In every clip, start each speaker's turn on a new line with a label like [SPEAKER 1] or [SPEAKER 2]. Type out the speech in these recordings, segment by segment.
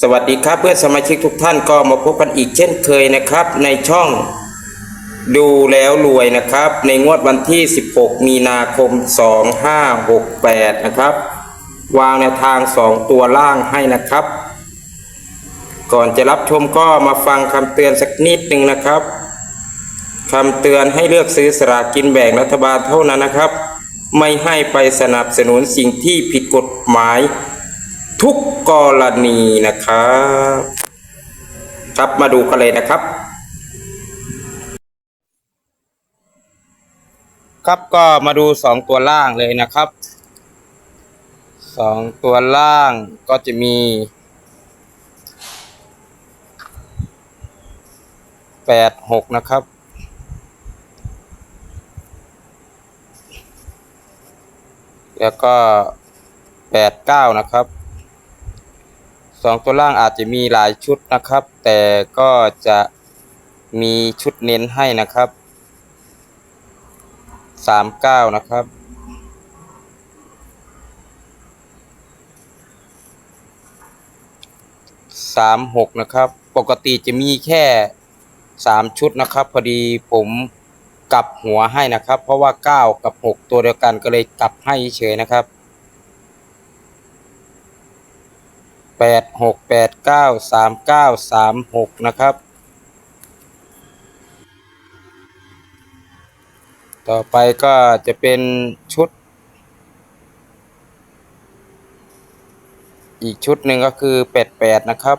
[SPEAKER 1] สวัสดีครับเพื่อนสมาชิกทุกท่านก็มาพบกันอีกเช่นเคยนะครับ ในช่องดูแล้วรวยนะครับ ในงวดวันที่ 16 มีนาคม 2568 นะครับ วางแนวทาง 2 ตัวล่างให้นะครับ ก่อนจะรับชมก็มาฟังคำเตือนสักนิดหนึ่งนะครับคำเตือนให้เลือกซื้อสลากกินแบ่งรัฐบาลเท่านั้นนะครับ ไม่ให้ไปสนับสนุนสิ่งที่ผิดกฎหมาย ทุกกรณีนะครับ ครับมาดูกันเลยนะครับ ครับก็มาดูสองตัวล่างเลยนะครับสองตัวล่างก็จะมีแปดหกนะครับแล้วก็แปดเก้านะครับ สองตัวล่างอาจจะมีหลายชุดนะครับ แต่ก็จะมีชุดเน้นให้นะครับสามเก้านะครับสามหกนะครับ ปกติจะมีแค่สามชุดนะครับ พอดีผมกลับหัวให้นะครับ เพราะว่าเก้ากับหกตัวเดียวกันก็เลยกลับให้เฉยนะครับ แปดหกแปดเก้าสามเก้าสามหกนะครับ ต่อไปก็จะเป็นชุด อีกชุดหนึ่งก็คือแปดแปดนะครับ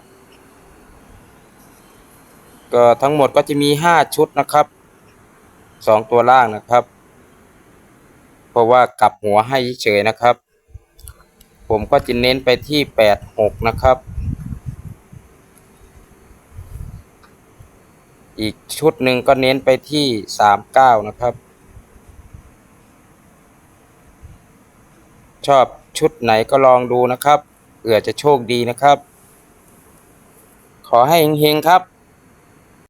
[SPEAKER 1] ก็ทั้งหมดก็จะมีห้าชุดนะครับสองตัวล่างนะครับ เพราะว่ากลับหัวให้เฉยนะครับ ผมก็จะเน้นไปที่แปดหกนะครับ อีกชุดหนึ่งก็เน้นไปที่สามเก้านะครับ ชอบชุดไหนก็ลองดูนะครับเผื่อจะโชคดีนะครับ ขอให้เฮงๆครับ